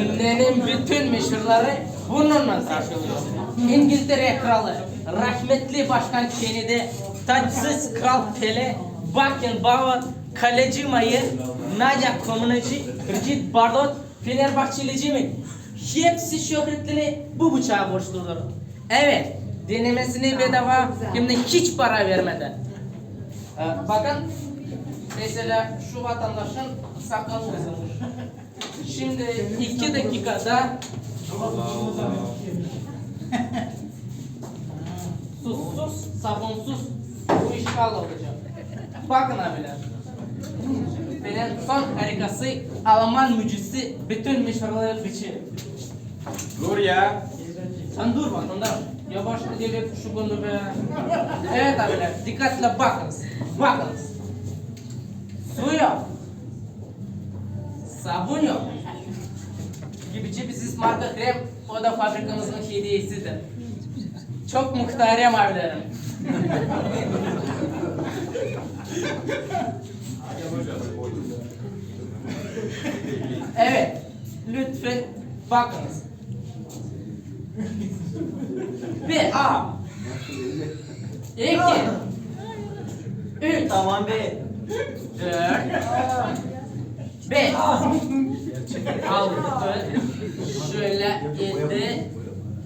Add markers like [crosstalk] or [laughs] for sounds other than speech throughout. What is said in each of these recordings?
Dünyanın bütün meşhurları bununla taşılıyor. İngiltere kralı, rahmetli başkan Kennedy, taçsız kral Pele, Beckenbauer, kaleci Mayer, Nadia Comaneci, Brigitte Bardot, Fenerbahçeli Jimmy. Hepsi şöhretleri bu bıçağa borçludur. Evet, denemesini bedava hem de hiç para vermeden. Ee, bakın, mesela şu vatandaşın sakalı uzunmuş. Şimdi iki dakikada [laughs] susuz, sabunsuz bu iş olacak. Bakın abiler. Benim son harikası Alman mucisi bütün meşhurları biçi. Dur ya. Sen dur vatandaş. Yavaş edelim şu konu be. Evet abiler dikkatle bakınız. Bakınız. Su yok. Sabun yok. Gibici biziz marka krem o da fabrikamızın hediyesidir. Çok muhterem abilerim. Evet. Lütfen bakınız. Bir. A. İki. Üç. Tamam be. Dört. Beş. Altı. Şöyle yedi.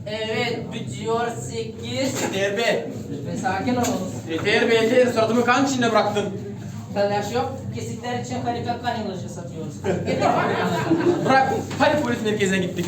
Evet bitiyor sekiz. Yeter be. Lütfen sakin olun. Yeter be yeter. Suratımı kan içinde bıraktın. Telaş yok. Kesikler için harika kan ilacı satıyoruz. [laughs] Bırak. Hadi polis merkezine gittik.